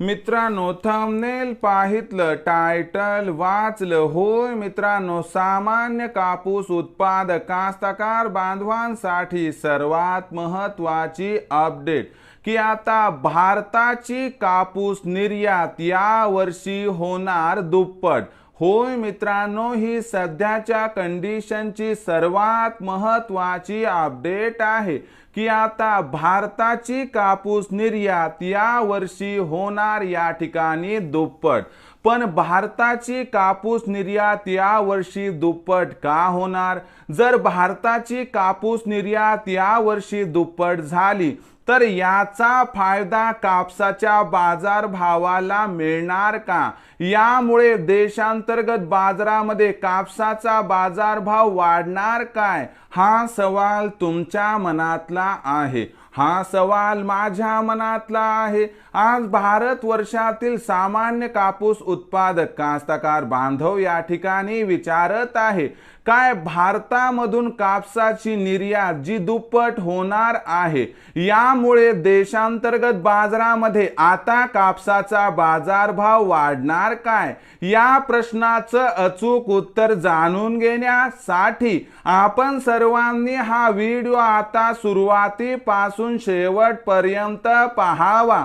मित्रांनो thumbnail पाहितलं title वाचलं. होय मित्रांनो सामान्य कापूस उत्पादक कास्तकार बांधवांसाठी सर्वात महत्वाची अपडेट की आता भारताची कापूस निर्यात या वर्षी होणार दुप्पट. होय मित्रांनो ही सध्याच्या कंडिशनची सर्वात महत्वाची अपडेट आहे. की आता भारताची कापूस निर्यात या वर्षी होणार या ठिकाणी दुप्पट. पण भारताची कापूस निर्यात या वर्षी दुप्पट का होणार? जर भारताची कापूस निर्यात या वर्षी दुप्पट झाली तर याचा फायदा कापसाच्या बाजारभावाला मिळणार का? यामुळे देशांतर्गत बाजारामध्ये कापसाचा बाजारभाव वाढणार काय? हा सवाल तुमच्या मनातला आहे. हा सवाल माझ्या मनातला आहे. आज भारत वर्षातील सामान्य कापूस उत्पादक कास्तकार बांधव या ठिकाणी विचारत आहे. काय भारतामधून कापसाची निर्यात जी दुप्पट होणार आहे यामुळे देशांतर्गत बाजारामध्ये आता कापसाचा बाजारभाव वाढणार काय? या प्रश्नाचं अचूक उत्तर जाणून घेण्यासाठी आपण सर्वांनी हा व्हिडिओ आता सुरुवातीपासून शेवटपर्यंत पाहावा.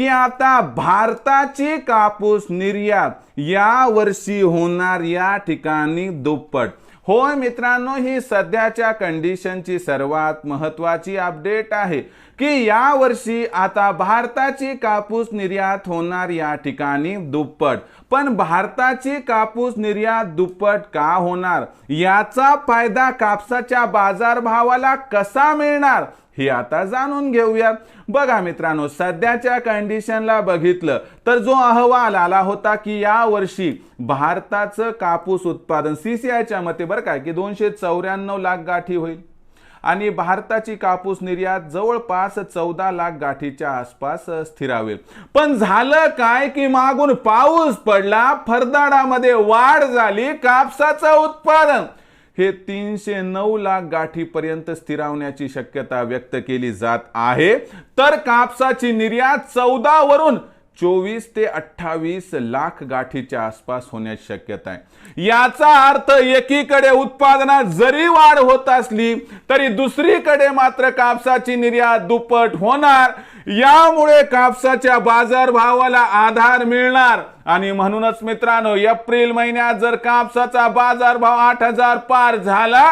की आता भारताची कापूस निर्यात या वर्षी होणार या ठिकाणी दुप्पट. होय मित्रांनो ही सध्याच्या कंडिशनची सर्वात महत्वाची अपडेट आहे की या वर्षी आता भारताची कापूस निर्यात होणार या ठिकाणी दुप्पट. पण भारताची कापूस निर्यात दुप्पट का होणार? याचा फायदा कापसाच्या बाजारभावाला कसा मिळणार? हे आता जाणून घेऊयात. बघा मित्रांनो सध्याच्या कंडिशनला बघितलं तर जो अहवाल आला होता की या वर्षी भारताचं कापूस उत्पादन सीसीआयच्या मते बरं काय की दोनशे चौऱ्याण्णव लाख गाठी होईल. आणि भारताची कापूस निर्यात जवळपास चौदा लाख गाठीच्या आसपास स्थिरावेल. पण झालं काय की मागून पाऊस पडला फरदाडामध्ये वाढ झाली कापसाचं उत्पादन. हे तीनशे नऊ लाख गाठीपर्यंत स्थिरावण्याची शक्यता व्यक्त केली जात आहे. तर कापसाची निर्यात चौदा वरून चोवीस ते अठ्ठावीस लाख गाठीच्या आसपास होण्याची शक्यता आहे. याचा अर्थ एकीकडे उत्पादनात जरी वाढ होत असली तरी दुसरीकडे मात्र कापसाची निर्यात दुप्पट होणार. यामुळे कापसाच्या बाजारभावाला आधार मिळणार. आणि म्हणूनच मित्रांनो एप्रिल महिन्यात जर कापसाचा बाजारभाव आठ हजार पार झाला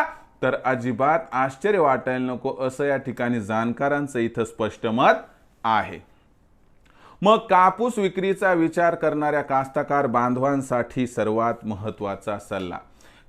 तर अजिबात आश्चर्य वाटायला नको असं या ठिकाणी जाणकारांचं इथं स्पष्ट मत आहे. मग कापूस विक्रीचा विचार करणाऱ्या कास्तकार बांधवांसाठी सर्वात महत्त्वाचा सल्ला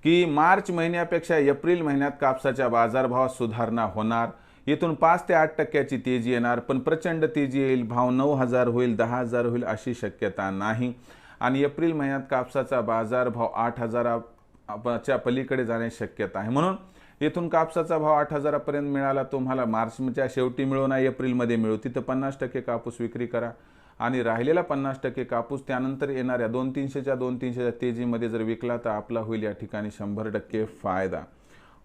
की मार्च महिन्यापेक्षा एप्रिल महिन्यात कापसाच्या बाजारभावात सुधारणा होणार. येथून पाच ते आठ टक्क्याची तेजी येणार पण प्रचंड तेजी येईल भाव नऊ हजार होईल दहा हजार होईल अशी शक्यता नाही. आणि एप्रिल महिन्यात कापसाचा बाजारभाव आठ हजाराच्या पलीकडे जाण्याची शक्यता आहे. म्हणून येथून कापसाचा भाव आठ हजारापर्यंत मिळाला तुम्हाला मार्चच्या शेवटी मिळू ना एप्रिलमध्ये मिळू. तिथं पन्नास टक्के कापूस विक्री करा. आणि राहिलेला पन्नास टक्के कापूस त्यानंतर येणाऱ्या दोन तीनशेच्या दोन तीनशेच्या तेजीमध्ये जर विकला तर आपला होईल या ठिकाणी शंभर टक्के फायदा.